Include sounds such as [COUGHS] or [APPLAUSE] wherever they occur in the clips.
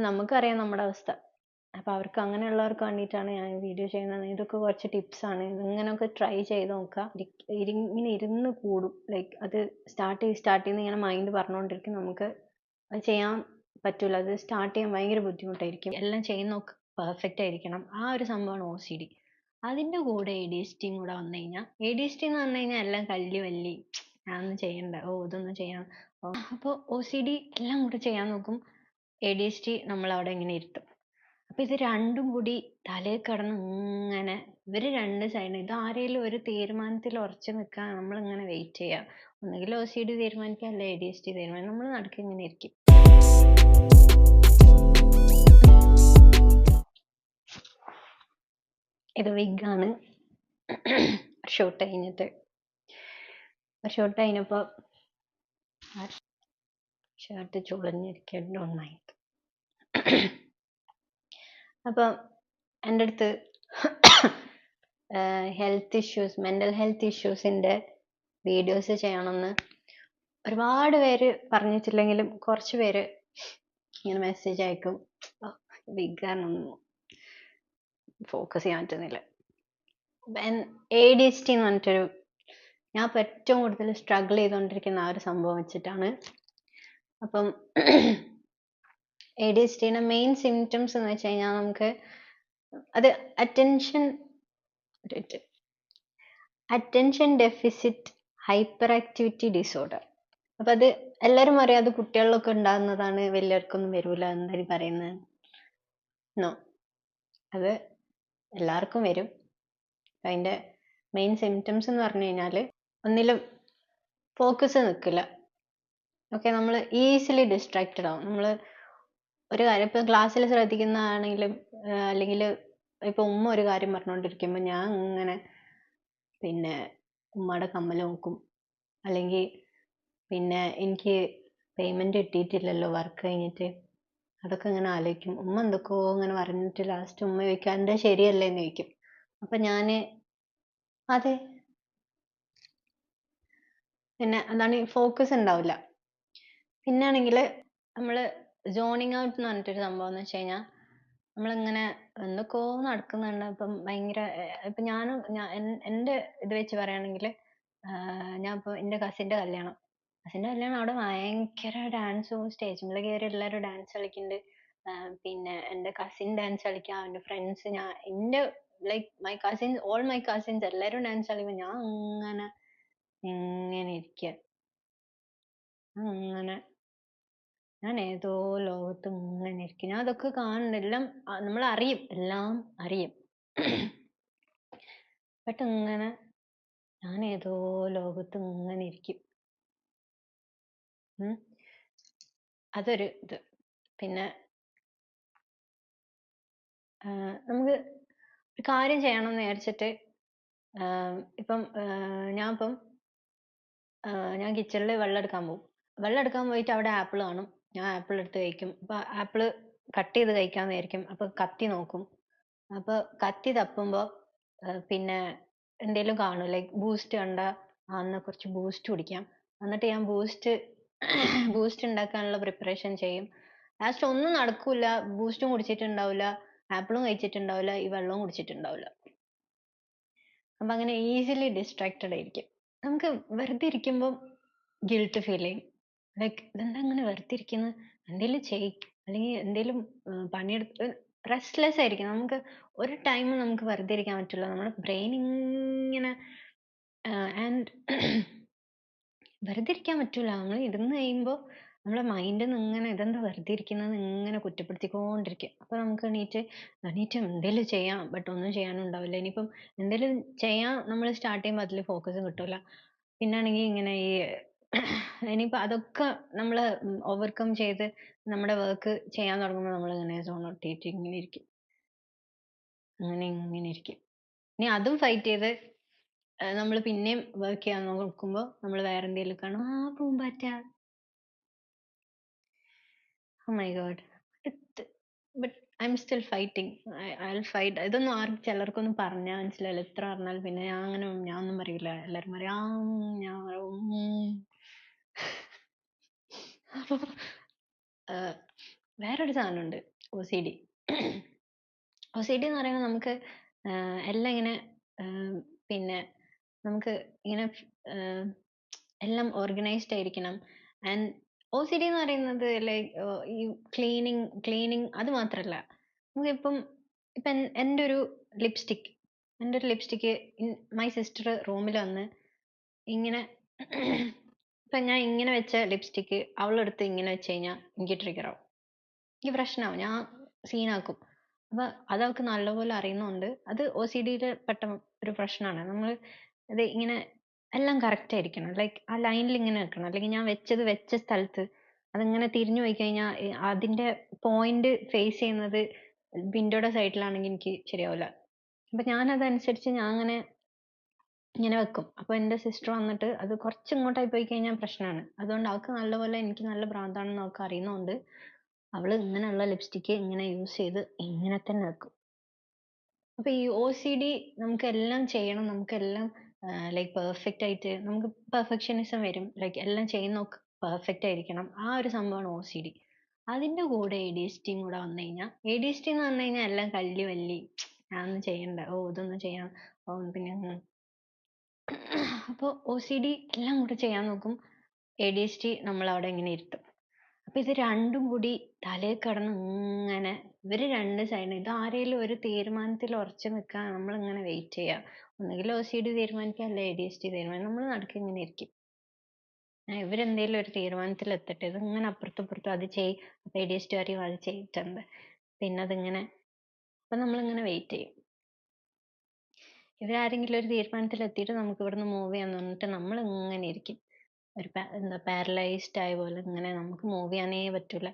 നമുക്കറിയാം നമ്മുടെ അവസ്ഥ. അപ്പോൾ അവർക്ക് അങ്ങനെയുള്ളവർക്ക് വേണ്ടിയിട്ടാണ് ഞാൻ വീഡിയോ ചെയ്യുന്നത്. ഇതൊക്കെ കുറച്ച് ടിപ്സ് ആണ്. ഇങ്ങനെയൊക്കെ ട്രൈ ചെയ്ത് നോക്കുക. ഇങ്ങനെ ഇരുന്ന് കൂടും. ലൈക്ക് അത് സ്റ്റാർട്ട് ചെയ്ത് സ്റ്റാർട്ട് ചെയ്യുന്ന ഇങ്ങനെ മൈൻഡ് പറഞ്ഞുകൊണ്ടിരിക്കും. നമുക്ക് അത് ചെയ്യാൻ പറ്റൂല. അത് സ്റ്റാർട്ട് ചെയ്യാൻ ഭയങ്കര ബുദ്ധിമുട്ടായിരിക്കും. എല്ലാം ചെയ്യുന്നതൊക്കെ പെർഫെക്റ്റ് ആയിരിക്കണം. ആ ഒരു സംഭവമാണ് ഒ സി ഡി അതിന്റെ കൂടെ എ ഡി എസ് ടിയും കൂടെ വന്നു കഴിഞ്ഞാൽ എ ഡി എസ് ടി എന്ന് പറഞ്ഞു കഴിഞ്ഞാൽ എല്ലാം കല്ലി വല്ലി. ഞാനൊന്നും ചെയ്യണ്ട. ഓ ഇതൊന്നും ചെയ്യാം അപ്പോൾ ഒ സി ഡി എല്ലാം കൂടെ ചെയ്യാൻ നോക്കും. എ ഡി നമ്മൾ അവിടെ ഇങ്ങനെ ഇരുത്തും. അപ്പൊ ഇത് രണ്ടും കൂടി തലയിൽ കിടന്ന് ഇങ്ങനെ ഇവർ രണ്ട് സൈഡ് ഇത് ആരെങ്കിലും ഒരു തീരുമാനത്തിൽ ഉറച്ചു നിൽക്കാൻ നമ്മൾ ഇങ്ങനെ വെയിറ്റ് ചെയ്യുക ഒന്നുകിൽ ഒ സി ഡി തീരുമാനിക്കുക അല്ലെ എ ഡി നമ്മൾ നടക്കുക ഇങ്ങനെ ഇരിക്കും. ഇത് വിഗ് ആണ്. ഷൂട്ട് കഴിഞ്ഞിട്ട്. ഷൂട്ട് കഴിഞ്ഞപ്പോ ഷർട്ട് ചുളഞ്ഞിരിക്കേണ്ട ഒന്നായിട്ട് [COUGHS] അപ്പം എന്റെ അടുത്ത് ഹെൽത്ത് ഇഷ്യൂസ് മെന്റൽ ഹെൽത്ത് ഇഷ്യൂസിന്റെ വീഡിയോസ് ചെയ്യണമെന്ന് ഒരുപാട് പേര് പറഞ്ഞിട്ടില്ലെങ്കിലും കുറച്ച് പേര് ഇങ്ങനെ മെസ്സേജ് അയക്കും. വിഗാനൊന്നും ഫോക്കസ് ചെയ്യാൻ പറ്റുന്നില്ല. എ ഡി എച്ച് ടി എന്ന് പറഞ്ഞിട്ടൊരു ഞാൻ ഇപ്പോൾ ഏറ്റവും കൂടുതൽ സ്ട്രഗിൾ ചെയ്തുകൊണ്ടിരിക്കുന്ന ആ ഒരു സംഭവം വെച്ചിട്ടാണ്. അപ്പം എ ഡി എച്ച് ഡിയുടെ മെയിൻ സിംറ്റംസ് എന്ന് വെച്ച് കഴിഞ്ഞാൽ നമുക്ക് അത് attention attention deficit hyperactivity disorder അപ്പൊ അത് എല്ലാവരും അറിയാം അത് കുട്ടികളിലൊക്കെ ഉണ്ടാകുന്നതാണ് വലിയവർക്കൊന്നും വരൂല എന്തായാലും പറയുന്നത്. നോ അത് എല്ലാവർക്കും വരും. അതിന്റെ മെയിൻ സിംറ്റംസ് എന്ന് പറഞ്ഞു കഴിഞ്ഞാൽ ഒന്നിലും ഫോക്കസ് നിൽക്കില്ല. ഓക്കെ നമ്മൾ ഈസിലി ഡിസ്ട്രാക്റ്റഡ് ആവും. നമ്മൾ ഒരു കാര്യം ഇപ്പൊ ക്ലാസ്സിൽ ശ്രദ്ധിക്കുന്നതാണെങ്കിലും അല്ലെങ്കിൽ ഇപ്പൊ ഉമ്മ ഒരു കാര്യം പറഞ്ഞുകൊണ്ടിരിക്കുമ്പോൾ ഞാൻ ഇങ്ങനെ പിന്നെ ഉമ്മയുടെ കമ്മൽ നോക്കും. അല്ലെങ്കിൽ പിന്നെ എനിക്ക് പേയ്മെന്റ് കിട്ടിയിട്ടില്ലല്ലോ വർക്ക് കഴിഞ്ഞിട്ട്. അതൊക്കെ ഇങ്ങനെ ആലോചിക്കും. ഉമ്മ എന്തൊക്കെയോ ഇങ്ങനെ പറഞ്ഞിട്ട് ലാസ്റ്റ് ഉമ്മ ചോദിക്കും എന്താ ശരിയല്ലേ എന്ന് ചോദിക്കും. അപ്പൊ ഞാൻ അതെ. പിന്നെ അതാണ് ഫോക്കസ് ഉണ്ടാവില്ല. പിന്നെ ആണെങ്കിൽ നമ്മൾ സോണിങ് ഔട്ട് എന്ന് പറഞ്ഞിട്ടൊരു സംഭവം എന്ന് വെച്ച് കഴിഞ്ഞാൽ നമ്മളിങ്ങനെ എന്തൊക്കെയോ നടക്കുന്നുണ്ട്. ഇപ്പം ഭയങ്കര ഇപ്പൊ ഞാനും എന്റെ ഇത് വെച്ച് പറയുകയാണെങ്കിൽ ഞാൻ ഇപ്പോൾ എന്റെ കസിന്റെ കല്യാണം. കസിന്റെ കല്യാണം അവിടെ ഭയങ്കര ഡാൻസും സ്റ്റേജിൽ കയറി എല്ലാവരും ഡാൻസ് കളിക്കുന്നുണ്ട്. പിന്നെ എന്റെ കസിൻ ഡാൻസ് കളിക്കുക അവന്റെ ഫ്രണ്ട്സ് ഞാൻ എന്റെ like my cousins all my cousins എല്ലാവരും ഡാൻസ് കളിക്കുമ്പോൾ ഞാൻ അങ്ങനെ ഇങ്ങനെ ഇരിക്കുക അങ്ങനെ. ഞാൻ ഏതോ ലോകത്ത് ഇങ്ങനെ ഇരിക്കും ഞാൻ അതൊക്കെ കാണുന്നുണ്ട് എല്ലാം നമ്മൾ അറിയും. എല്ലാം അറിയും. ബട്ട് ഇങ്ങനെ ഞാൻ ഏതോ ലോകത്ത് ഇങ്ങനെ ഇരിക്കും. അതൊരു ഇത്. പിന്നെ നമുക്ക് ഒരു കാര്യം ചെയ്യണം എന്ന് വിചാരിച്ചിട്ട് ഇപ്പം ഞാൻ ഇപ്പം ഞാൻ കിച്ചണിൽ വെള്ളം എടുക്കാൻ പോകും വെള്ളം എടുക്കാൻ പോയിട്ട് അവിടെ ആപ്പിൾ കാണും. ഞാൻ ആപ്പിൾ എടുത്ത് കഴിക്കും. അപ്പൊ ആപ്പിൾ കട്ട് ചെയ്ത് കഴിക്കാന്ന് വിചാരിക്കും. അപ്പൊ കത്തി നോക്കും. അപ്പൊ കത്തി തപ്പുമ്പോ പിന്നെ എന്തേലും കാണും. ലൈക്ക് ബൂസ്റ്റ് കണ്ട ആ കുറച്ച് ബൂസ്റ്റ് കുടിക്കാം. എന്നിട്ട് ഞാൻ ബൂസ്റ്റ് ബൂസ്റ്റ് ഉണ്ടാക്കാനുള്ള പ്രിപ്പറേഷൻ ചെയ്യും. ലാസ്റ്റ് ഒന്നും നടക്കൂല. ബൂസ്റ്റും കുടിച്ചിട്ടുണ്ടാവില്ല ആപ്പിളും കഴിച്ചിട്ടുണ്ടാവില്ല ഈ വെള്ളവും കുടിച്ചിട്ടുണ്ടാവില്ല അപ്പൊ അങ്ങനെ ഈസിലി ഡിസ്ട്രാക്റ്റഡ് ആയിരിക്കും. നമുക്ക് വെറുതെ ഇരിക്കുമ്പോൾ ഗിൽട്ട് ഫീൽ ചെയ്യും ലൈക്ക് ഇതെന്താ അങ്ങനെ വെറുതെ ഇരിക്കുന്നത് എന്തേലും ചെയ് അല്ലെങ്കിൽ എന്തേലും പണി പണിയെടുത്ത് റെസ്റ്റ്ലെസ് ആയിരിക്കും നമുക്ക് ഒരു ടൈം നമുക്ക് വെറുതെ ഇരിക്കാൻ പറ്റില്ല. നമ്മുടെ ബ്രെയിൻ ഇങ്ങനെ ആൻഡ് [CLEARS THROAT] വെറുതെ ഇരിക്കാൻ പറ്റൂല. നമ്മൾ ഇരുന്ന് കഴിയുമ്പോൾ നമ്മളെ മൈൻഡിൽ നിന്ന് ഇങ്ങനെ ഇതെന്താ വെറുതെ ഇരിക്കുന്നത് ഇങ്ങനെ കുറ്റപ്പെടുത്തിക്കൊണ്ടിരിക്കും. അപ്പൊ നമുക്ക് എണീറ്റ് എണീറ്റ് എന്തെങ്കിലും ചെയ്യാം ബട്ട് ഒന്നും ചെയ്യാനും ഉണ്ടാവില്ല ഇനിയിപ്പം എന്തെങ്കിലും ചെയ്യാം നമ്മൾ സ്റ്റാർട്ട് ചെയ്യുമ്പോൾ അതിൽ ഫോക്കസ് കിട്ടൂല. പിന്നാണെങ്കിൽ ഇങ്ങനെ ഈ ഇനിയിപ്പോ അതൊക്കെ നമ്മൾ ഓവർകം ചെയ്ത് നമ്മുടെ വർക്ക് ചെയ്യാൻ തുടങ്ങുമ്പോൾ നമ്മൾ ഇങ്ങനെ സോൺ ഔട്ട് ഇങ്ങനെ ഇരിക്കും. അങ്ങനെ ഇങ്ങനെ ഇരിക്കും. ഇനി അതും ഫൈറ്റ് ചെയ്ത് നമ്മൾ പിന്നെയും വർക്ക് ചെയ്യാൻ നോക്കുമ്പോൾ നമ്മൾ വേറെ എന്തെങ്കിലും കാണും. ആ പൂമ്പാറ്റ. My god but I'm still fighting I fight ഇതൊന്നും ആർക്കും ചിലർക്കൊന്നും പറഞ്ഞാൽ മനസ്സിലാവില്ല. എത്ര പറഞ്ഞാൽ പിന്നെ ഞാൻ അങ്ങനെ ഞാൻ ഒന്നും പറയില്ല. എല്ലാവരും പറയും ആ ഉം, ഞാൻ സാധനമുണ്ട് O C D. O C D എന്ന് പറയുമ്പോൾ നമുക്ക് എല്ലാം ഇങ്ങനെ പിന്നെ നമുക്ക് ഇങ്ങനെ എല്ലാം ഓർഗനൈസ്ഡ് ആയിരിക്കണം. ആൻഡ് ഒ സി ഡി എന്ന് പറയുന്നത് ലൈക്ക് ഈ ക്ലീനിങ് ക്ലീനിങ് അത് മാത്രല്ല. നമുക്കിപ്പം ഇപ്പം എൻ- എന്റെ ഒരു ലിപ്സ്റ്റിക് എന്റെ ഒരു ലിപ്സ്റ്റിക് മൈ സിസ്റ്റർ റൂമിൽ വന്ന് ഇങ്ങനെ ഇപ്പൊ ഞാൻ ഇങ്ങനെ വെച്ച ലിപ്സ്റ്റിക്ക് അവളെടുത്ത് ഇങ്ങനെ വെച്ച് കഴിഞ്ഞാൽ എനിക്ക് ട്രിഗർ ആവും. എനിക്ക് പ്രശ്നമാവും ഞാൻ സീനാക്കും അപ്പൊ അത് അവൾക്ക് നല്ലപോലെ അറിയുന്നുണ്ട് അത് ഒ സി ഡിയിൽ പെട്ട ഒരു പ്രശ്നമാണ് നമ്മൾ ഇത് ഇങ്ങനെ എല്ലാം കറക്റ്റ് ആയിരിക്കണം. ലൈക്ക് ആ ലൈനിൽ ഇങ്ങനെ നിൽക്കണം. അല്ലെങ്കിൽ ഞാൻ വെച്ചത് വെച്ച സ്ഥലത്ത് അതിങ്ങനെ തിരിഞ്ഞു പോയി കഴിഞ്ഞാൽ അതിന്റെ പോയിന്റ് ഫേസ് ചെയ്യുന്നത് വിൻഡോയുടെ സൈഡിലാണെങ്കിൽ എനിക്ക് ശരിയാവില്ല. അപ്പൊ ഞാൻ അതനുസരിച്ച് ഞാൻ അങ്ങനെ ഇങ്ങനെ വെക്കും. അപ്പൊ എന്റെ സിസ്റ്റർ വന്നിട്ട് അത് കുറച്ച് ഇങ്ങോട്ടായി പോയി കഴിഞ്ഞാൽ പ്രശ്നമാണ് അതുകൊണ്ട് അവൾക്ക് നല്ലപോലെ എനിക്ക് നല്ല ഭ്രാന്താണെന്ന് അവൾക്ക് അറിയുന്നതുകൊണ്ട് അവൾ ഇങ്ങനെയുള്ള ലിപ്സ്റ്റിക്ക് ഇങ്ങനെ യൂസ് ചെയ്ത് ഇങ്ങനെ തന്നെ വെക്കും. അപ്പൊ ഈ ഒ സി ഡി നമുക്ക് എല്ലാം ചെയ്യണം. നമുക്കെല്ലാം ലൈക്ക് പെർഫെക്റ്റ് ആയിട്ട് നമുക്ക് പെർഫെക്ഷനിസം വരും. ലൈക്ക് എല്ലാം ചെയ്യുന്നൊക്കെ പെർഫെക്റ്റ് ആയിരിക്കണം. ആ ഒരു സംഭവമാണ് ഒ സി ഡി അതിന്റെ കൂടെ എ ഡി എസ് ടിയും കൂടെ വന്നു കഴിഞ്ഞാൽ എ ഡി എസ് ടി എന്ന് പറഞ്ഞു കഴിഞ്ഞാൽ എല്ലാം കല്ലി വല്ലി. ഞാനൊന്നും ചെയ്യണ്ട. ഓ ഇതൊന്നും ചെയ്യണം. ഓ പിന്നെ ഉം. അപ്പൊ ഒ സി ഡി എല്ലാം കൂടെ ചെയ്യാൻ നോക്കും. എ ഡി നമ്മൾ അവിടെ ഇങ്ങനെ ഇരുത്തും. അപ്പൊ ഇത് രണ്ടും കൂടി തലയിൽ കടന്ന് ഇങ്ങനെ ഇവർ രണ്ട് സൈഡ് ഇത് ആരെങ്കിലും ഒരു തീരുമാനത്തിൽ ഉറച്ചു നിൽക്കാൻ നമ്മൾ ഇങ്ങനെ വെയിറ്റ് ചെയ്യുക ഒന്നുകിൽ ഒ സി ഡി തീരുമാനിക്കുക അല്ലെ എ ഡി തീരുമാനം നമ്മൾ നടക്കുക ഇങ്ങനെ ഇരിക്കും. ഇവരെന്തേലും ഒരു തീരുമാനത്തിൽ എത്തട്ടെ. ഇത് ഇങ്ങനെ അപ്പുറത്തും ഇപ്പുറത്തും അത് ചെയ്. അപ്പൊ എ ഡി എസ് ടി അറിയും അത് ചെയ്തിട്ടുണ്ട്. പിന്നെ അതിങ്ങനെ അപ്പൊ നമ്മളിങ്ങനെ വെയിറ്റ് ചെയ്യും. ഇവരാരെങ്കിലും ഒരു തീരുമാനത്തിൽ എത്തിയിട്ട് നമുക്ക് ഇവിടുന്ന് മൂവ് ചെയ്യാന്ന് പറഞ്ഞിട്ട് നമ്മൾ ഇങ്ങനെ ഇരിക്കും. ഒരു എന്താ പാരലൈസ്ഡ് ആയ പോലെ ഇങ്ങനെ നമുക്ക് മൂവ് ചെയ്യാനേ പറ്റൂല.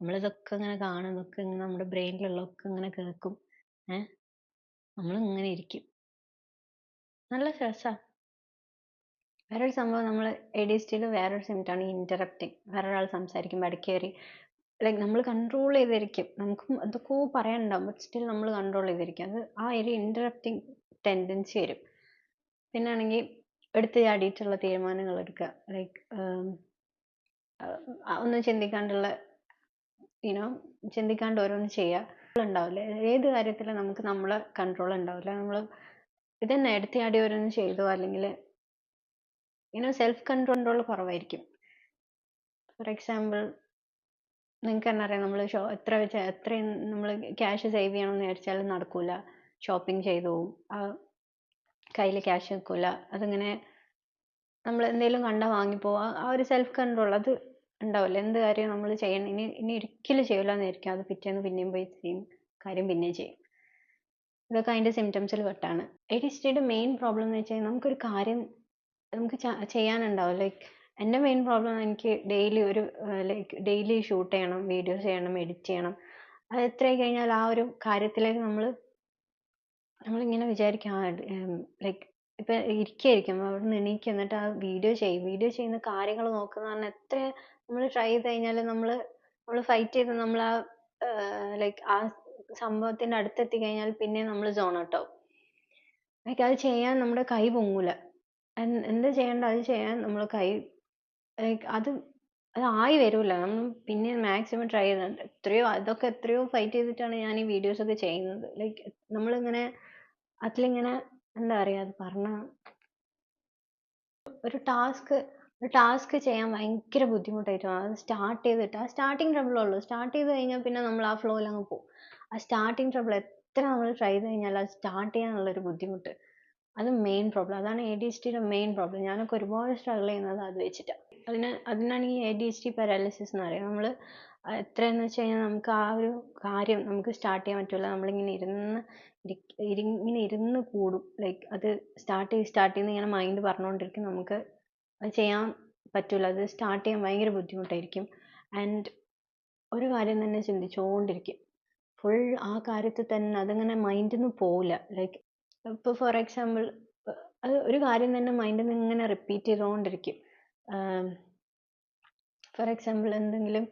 നമ്മൾ ഇതൊക്കെ ഇങ്ങനെ കാണും ഇതൊക്കെ ഇങ്ങനെ നമ്മുടെ ബ്രെയിനിലുള്ളതൊക്കെ ഇങ്ങനെ കേൾക്കും. ഏ? നമ്മൾ ഇങ്ങനെ ഇരിക്കും. നല്ല രസാ. വേറൊരു സംഭവം നമ്മൾ എ ഡി എസ് ടിയിൽ വേറൊരു symptom ആണ് ഇന്ററപ്റ്റിംഗ് വേറൊരാൾ സംസാരിക്കുമ്പോൾ ഇടയ്ക്ക് കയറി ലൈക്ക് നമ്മൾ കൺട്രോൾ ചെയ്തിരിക്കും. നമുക്ക് എന്തൊക്കെയോ പറയാനുണ്ടാവും ബട്ട് സ്റ്റിൽ നമ്മൾ കൺട്രോൾ ചെയ്തിരിക്കും. അത് ആ ഒരു ഇന്ററപ്റ്റിംഗ് ടെൻഡൻസി വരും. പിന്നെ ആണെങ്കിൽ എടുത്ത് ചാടിയിട്ടുള്ള തീരുമാനങ്ങൾ എടുക്കുക. ലൈക്ക് ഒന്നും ചിന്തിക്കാണ്ടുള്ള യുനോ ചിന്തിക്കാണ്ട് ഓരോന്ന് ചെയ്യുക. ഉണ്ടാവില്ല? ഏത് കാര്യത്തിലും നമുക്ക് നമ്മളെ കൺട്രോൾ ഉണ്ടാവില്ല? നമ്മൾ ഇതന്നെ എടുത്ത് ചാടി ഓരോന്ന് ചെയ്തോ? അല്ലെങ്കിൽ യുനോ സെൽഫ് കൺട്രോൾ കുറവായിരിക്കും. ഫോർ എക്സാമ്പിൾ നിങ്ങൾക്ക് തന്നെ അറിയാം നമ്മൾ ഷോ എത്ര വെച്ചാൽ എത്രയും നമ്മൾ ക്യാഷ് സേവ് ചെയ്യണമെന്ന് വിചാരിച്ചാലും നടക്കൂല. ഷോപ്പിംഗ് ചെയ്തു. പോവും ആ കയ്യിൽ ക്യാഷ് നിൽക്കില്ല അതിങ്ങനെ നമ്മൾ എന്തെങ്കിലും കണ്ടാൽ വാങ്ങിപ്പോവും ആ- ഒരു സെൽഫ് കൺട്രോൾ അത് ഉണ്ടാവില്ല എന്ത് കാര്യം നമ്മൾ ചെയ്യണം. ഇനി ഇനി ഒരിക്കലും ചെയ്യില്ല എന്നായിരിക്കും അത് പിറ്റേന്ന് പിന്നെയും പോയി ചെയ്യും കാര്യം പിന്നെയും ചെയ്യും. ഇതൊക്കെ അതിന്റെ സിംറ്റംസിൽ പെട്ടാണ്. A D H main problem എന്ന് വെച്ചാൽ നമുക്കൊരു കാര്യം നമുക്ക് ചെയ്യാനുണ്ടാവും. ലൈക്ക് എന്റെ മെയിൻ പ്രോബ്ലം എനിക്ക് ഡെയിലി ഒരു ലൈക്ക് ഡെയിലി ഷൂട്ട് ചെയ്യണം വീഡിയോസ് ചെയ്യണം എഡിറ്റ് ചെയ്യണം. അത് എത്രയായി കഴിഞ്ഞാൽ ആ ഒരു കാര്യത്തിലേക്ക് നമ്മൾ നമ്മളിങ്ങനെ വിചാരിക്കും ആ ലൈക്ക് ഇപ്പൊ ഇരിക്കായിരിക്കും അവിടെ നിന്ന് എണീക്കും എന്നിട്ട് ആ വീഡിയോ ചെയ്യും. വീഡിയോ ചെയ്യുന്ന കാര്യങ്ങൾ നോക്കുന്ന പറഞ്ഞാൽ എത്ര നമ്മൾ ട്രൈ ചെയ്ത് കഴിഞ്ഞാൽ നമ്മൾ നമ്മൾ ഫൈറ്റ് ചെയ്ത് നമ്മൾ ആ ലൈക്ക് ആ സംഭവത്തിന്റെ അടുത്തെത്തി കഴിഞ്ഞാൽ പിന്നെ നമ്മൾ സോൺ ഔട്ട് ലൈക്ക് അത് ചെയ്യാൻ നമ്മുടെ കൈ പൊങ്ങൂല. എന്താ എന്ത് ചെയ്യണ്ട അത് ചെയ്യാൻ നമ്മൾ കൈ ലൈക്ക് അത് അത് ആയി വരൂല. പിന്നെ മാക്സിമം ട്രൈ ചെയ്യുന്നുണ്ട് എത്രയോ അതൊക്കെ എത്രയോ ഫൈറ്റ് ചെയ്തിട്ടാണ് ഞാൻ ഈ വീഡിയോസ് ഒക്കെ ചെയ്യുന്നത്. ലൈക്ക് നമ്മളിങ്ങനെ അതിലിങ്ങനെ എന്താ പറയാ അത് പറഞ്ഞ ഒരു ടാസ്ക് ഒരു ടാസ്ക് ചെയ്യാൻ ഭയങ്കര ബുദ്ധിമുട്ടായിട്ട്. അത് സ്റ്റാർട്ട് ചെയ്തിട്ട് ആ സ്റ്റാർട്ടിങ് ട്രബിൾ ഉള്ളൂ. സ്റ്റാർട്ട് ചെയ്ത് കഴിഞ്ഞാൽ പിന്നെ നമ്മൾ ആ ഫ്ലോയിൽ അങ്ങ് പോകും. ആ സ്റ്റാർട്ടിങ് ട്രബിൾ എത്ര നമ്മൾ ട്രൈ ചെയ്ത് കഴിഞ്ഞാൽ അത് സ്റ്റാർട്ട് ചെയ്യാനുള്ള ഒരു ബുദ്ധിമുട്ട്. അത് മെയിൻ പ്രോബ്ലം അതാണ് എസ് ടിയുടെ മെയിൻ പ്രോബ്ലം ഞാനൊക്കെ ഒരുപാട് സ്ട്രഗിൾ ചെയ്യുന്നത് അത് വെച്ചിട്ടാണ് അതിന് അതിനാണ് ഈ A D H D paralysis എന്ന് പറയുന്നത്. നമ്മൾ എത്രയെന്ന് വെച്ച് കഴിഞ്ഞാൽ നമുക്ക് ആ ഒരു കാര്യം നമുക്ക് സ്റ്റാർട്ട് ചെയ്യാൻ പറ്റില്ല നമ്മളിങ്ങനെ ഇരുന്ന് ഇങ്ങനെ ഇരുന്ന് കൂടും. ലൈക്ക് അത് സ്റ്റാർട്ട് ചെയ്ത് സ്റ്റാർട്ട് ചെയ്യുന്ന ഇങ്ങനെ മൈൻഡ് പറഞ്ഞുകൊണ്ടിരിക്കും. നമുക്ക് അത് ചെയ്യാൻ പറ്റൂല. അത് സ്റ്റാർട്ട് ചെയ്യാൻ ഭയങ്കര ബുദ്ധിമുട്ടായിരിക്കും. ആൻഡ് ഒരു കാര്യം തന്നെ ചിന്തിച്ചുകൊണ്ടിരിക്കും. ഫുൾ ആ കാര്യത്തിൽ തന്നെ അതിങ്ങനെ മൈൻഡിൽ നിന്ന് പോവില്ല. ലൈക്ക് ഇപ്പോൾ ഫോർ എക്സാമ്പിൾ അത് ഒരു കാര്യം തന്നെ മൈൻഡിൽ നിന്ന് ഇങ്ങനെ റിപ്പീറ്റ് ചെയ്തുകൊണ്ടിരിക്കും. ഫോർ എക്സാമ്പിൾ എന്തെങ്കിലും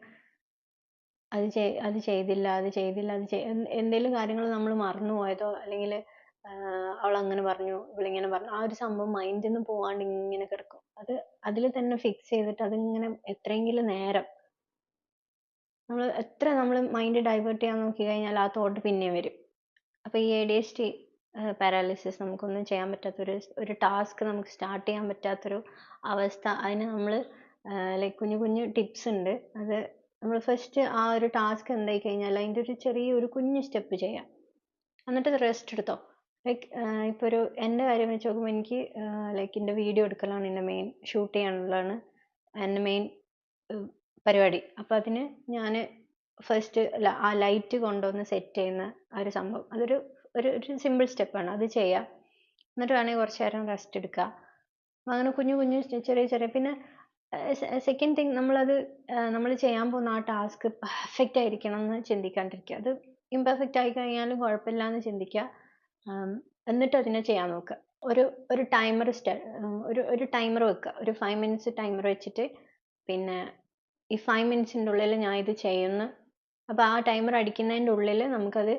അത് ചെയ് അത് ചെയ്തില്ല അത് ചെയ്തില്ല അത് ചെയ് എന്തെങ്കിലും കാര്യങ്ങൾ നമ്മൾ മറന്നു പോയതോ അല്ലെങ്കിൽ അവൾ അങ്ങനെ പറഞ്ഞു ഇവളിങ്ങനെ പറഞ്ഞു ആ ഒരു സംഭവം മൈൻഡിൽ നിന്ന് പോവാണ്ട് ഇങ്ങനെ കിടക്കും. അത് അതിൽ തന്നെ ഫിക്സ് ചെയ്തിട്ട് അതിങ്ങനെ എത്രയെങ്കിലും നേരം നമ്മൾ എത്ര നമ്മൾ മൈൻഡ് ഡൈവേർട്ട് ചെയ്യാൻ നോക്കി കഴിഞ്ഞാൽ ആ തോട്ട് പിന്നെയും വരും. അപ്പോൾ ഈ എ ഡി പാരാലിസിസ് നമുക്കൊന്നും ചെയ്യാൻ പറ്റാത്തൊരു ഒരു ടാസ്ക് നമുക്ക് സ്റ്റാർട്ട് ചെയ്യാൻ പറ്റാത്തൊരു അവസ്ഥ. അതിന് നമ്മൾ ലൈക്ക് കുഞ്ഞു കുഞ്ഞു ടിപ്സ് ഉണ്ട്. അത് നമ്മൾ ഫസ്റ്റ് ആ ഒരു ടാസ്ക് എന്തായി കഴിഞ്ഞാൽ അതിന്റെ ഒരു ചെറിയ ഒരു കുഞ്ഞു സ്റ്റെപ്പ് ചെയ്യാം. എന്നിട്ട് റെസ്റ്റ് എടുത്തോ. ലൈക്ക് ഇപ്പോൾ ഒരു എന്റെ കാര്യം വെച്ച് നോക്കുമ്പോൾ എനിക്ക് ലൈക്ക് എന്റെ വീഡിയോ എടുക്കലാണ് എന്റെ മെയിൻ ഷൂട്ട് ചെയ്യാനുള്ളതാണ് എന്റെ മെയിൻ പരിപാടി. അപ്പോൾ അതിന് ഞാൻ ഫസ്റ്റ് ആ ലൈറ്റ് കൊണ്ടുവന്ന് സെറ്റ് ചെയ്യുന്ന ആ ഒരു സംഭവം. അതൊരു ഒരു ഒരു സിമ്പിൾ സ്റ്റെപ്പാണ് അത് ചെയ്യുക എന്നിട്ട് വേണമെങ്കിൽ കുറച്ച് നേരം റെസ്റ്റ് എടുക്കുക. അങ്ങനെ കുഞ്ഞു കുഞ്ഞു ചെറിയ ചെറിയ. പിന്നെ സെക്കൻഡ് തിങ് നമ്മളത് നമ്മൾ ചെയ്യാൻ പോകുന്ന ആ ടാസ്ക് പെർഫെക്റ്റ് ആയിരിക്കണം എന്ന് ചിന്തിക്കാണ്ടിരിക്കുക. അത് ഇംപെർഫെക്റ്റ് ആയി കഴിഞ്ഞാലും കുഴപ്പമില്ല എന്ന് ചിന്തിക്കുക. എന്നിട്ട് അതിനെ ചെയ്യാൻ നോക്കുക. ഒരു ഒരു ടൈമർ ഒരു ഒരു ടൈമർ വെക്കുക. ഒരു ഫൈവ് മിനിറ്റ്സ് ടൈമർ വെച്ചിട്ട് പിന്നെ ഈ ഫൈവ് മിനിറ്റ്സിന്റെ ഉള്ളിൽ ഞാൻ ഇത് ചെയ്യുന്നു. അപ്പോൾ ആ ടൈമർ അടിക്കുന്നതിന്റെ ഉള്ളിൽ നമുക്കത്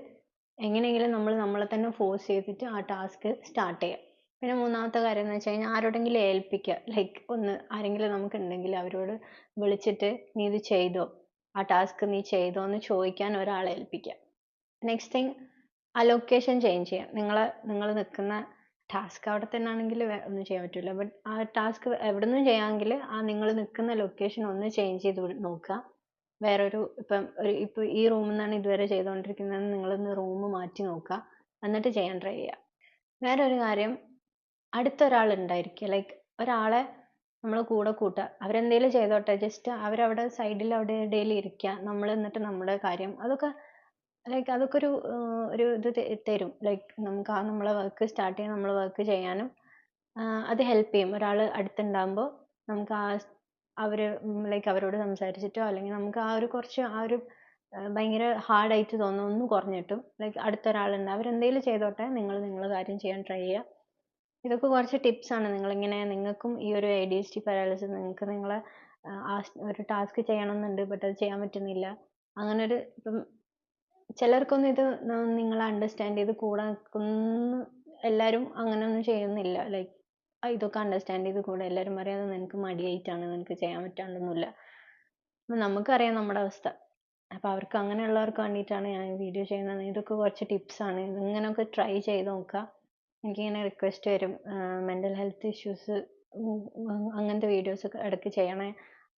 എങ്ങനെയെങ്കിലും നമ്മൾ നമ്മളെ തന്നെ ഫോഴ്സ് ചെയ്തിട്ട് ആ ടാസ്ക് സ്റ്റാർട്ട് ചെയ്യുക പിന്നെ മൂന്നാമത്തെ കാര്യം എന്ന് വെച്ച് കഴിഞ്ഞാൽ ആരോടെങ്കിലും ഏൽപ്പിക്കുക. ലൈക്ക് ഒന്ന് ആരെങ്കിലും നമുക്ക് ഉണ്ടെങ്കിൽ അവരോട് വിളിച്ചിട്ട് നീ ഇത് ചെയ്തോ? ആ ടാസ്ക് നീ ചെയ്തോ? എന്ന് ചോദിക്കാൻ ഒരാളെ ഏൽപ്പിക്കുക. നെക്സ്റ്റ് തിങ് ആ ലൊക്കേഷൻ ചേഞ്ച് ചെയ്യാം. നിങ്ങൾ നിങ്ങൾ നിൽക്കുന്ന ടാസ്ക് അവിടെ തന്നെ ആണെങ്കിൽ ഒന്നും ചെയ്യാൻ പറ്റില്ല ബട്ട് ആ ടാസ്ക് എവിടെ നിന്നും ചെയ്യാമെങ്കിൽ ആ നിങ്ങൾ നിൽക്കുന്ന ലൊക്കേഷൻ ഒന്ന് ചേഞ്ച് ചെയ്ത് നോക്കുക. വേറൊരു ഇപ്പം ഒരു ഇപ്പോൾ ഈ റൂമിൽ നിന്നാണ് ഇതുവരെ ചെയ്തുകൊണ്ടിരിക്കുന്നത് നിങ്ങളൊന്ന് റൂം മാറ്റി നോക്കുക. എന്നിട്ട് ചെയ്യാൻ ട്രൈ ചെയ്യുക. വേറൊരു കാര്യം അടുത്തൊരാൾ ഉണ്ടായിരിക്കുക ലൈക്ക് ഒരാളെ നമ്മൾ കൂടെ കൂട്ടുക. അവരെന്തേലും ചെയ്തോട്ടെ. ജസ്റ്റ് അവരവിടെ സൈഡിൽ അവിടെ ഇടയിൽ ഇരിക്കുക. നമ്മൾ എന്നിട്ട് നമ്മുടെ കാര്യം അതൊക്കെ ലൈക്ക് അതൊക്കെ ഒരു ഒരു ഇത് തരും. ലൈക്ക് നമുക്ക് ആ നമ്മളെ വർക്ക് സ്റ്റാർട്ട് ചെയ്യാൻ നമ്മളെ വർക്ക് ചെയ്യാനും അത് ഹെൽപ്പ് ചെയ്യും. ഒരാൾ അടുത്തുണ്ടാകുമ്പോൾ നമുക്ക് ആ അവർ ലൈക്ക് അവരോട് സംസാരിച്ചിട്ടോ അല്ലെങ്കിൽ നമുക്ക് ആ ഒരു കുറച്ച് ആ ഒരു ഭയങ്കര ഹാർഡായിട്ട് തോന്നുന്ന ഒന്ന് കുറഞ്ഞിട്ടും ലൈക്ക് അടുത്തൊരാളുണ്ട്. എന്തെങ്കിലും ചെയ്തോട്ടെ നിങ്ങൾ നിങ്ങളെ കാര്യം ചെയ്യാൻ ട്രൈ ചെയ്യുക. ഇതൊക്കെ കുറച്ച് ടിപ്സാണ് നിങ്ങളിങ്ങനെ നിങ്ങൾക്കും ഈ ഒരു A D S T paralysis നിങ്ങൾക്ക് നിങ്ങളെ ഒരു ടാസ്ക് ചെയ്യണമെന്നുണ്ട് ബട്ട് അത് ചെയ്യാൻ പറ്റുന്നില്ല. അങ്ങനെ ഒരു ഇപ്പം ചിലർക്കൊന്നും ഇത് നിങ്ങളെ അണ്ടർസ്റ്റാൻഡ് ചെയ്ത് കൂടെ നിൽക്കുന്ന. എല്ലാവരും അങ്ങനെയൊന്നും ചെയ്യുന്നില്ല. ലൈക്ക് ഇതൊക്കെ അണ്ടർസ്റ്റാൻഡ് ചെയ്ത് കൂടെ എല്ലാവരും പറയും അത് നിനക്ക് മടിയായിട്ടാണ് നിനക്ക് ചെയ്യാൻ പറ്റാണ്ടൊന്നുമില്ല. അപ്പം നമുക്കറിയാം നമ്മുടെ അവസ്ഥ. അപ്പോൾ അവർക്ക് അങ്ങനെയുള്ളവർക്ക് വേണ്ടിയിട്ടാണ് ഞാൻ വീഡിയോ ചെയ്യുന്നത്. ഇതൊക്കെ കുറച്ച് ടിപ്സാണ് ഇങ്ങനെയൊക്കെ ട്രൈ ചെയ്ത് നോക്കുക. എനിക്കിങ്ങനെ റിക്വസ്റ്റ് വരും. മെന്റൽ ഹെൽത്ത് ഇഷ്യൂസ് അങ്ങനത്തെ വീഡിയോസ് ഇടയ്ക്ക് ചെയ്യണേ.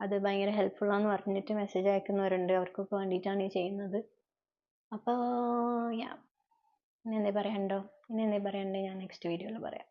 അത് ഭയങ്കര ഹെൽപ്ഫുൾ ആണെന്ന് പറഞ്ഞിട്ട് മെസ്സേജ് അയക്കുന്നവരുണ്ട്. അവർക്കൊക്കെ വേണ്ടിയിട്ടാണ് ഈ ചെയ്യുന്നത്. അപ്പോൾ യാ ഇനി എന്തേ പറയാനുണ്ടോ? ഇനി എന്തേ പറയണ്ടേ ഞാൻ നെക്സ്റ്റ് വീഡിയോയിൽ പറയാം.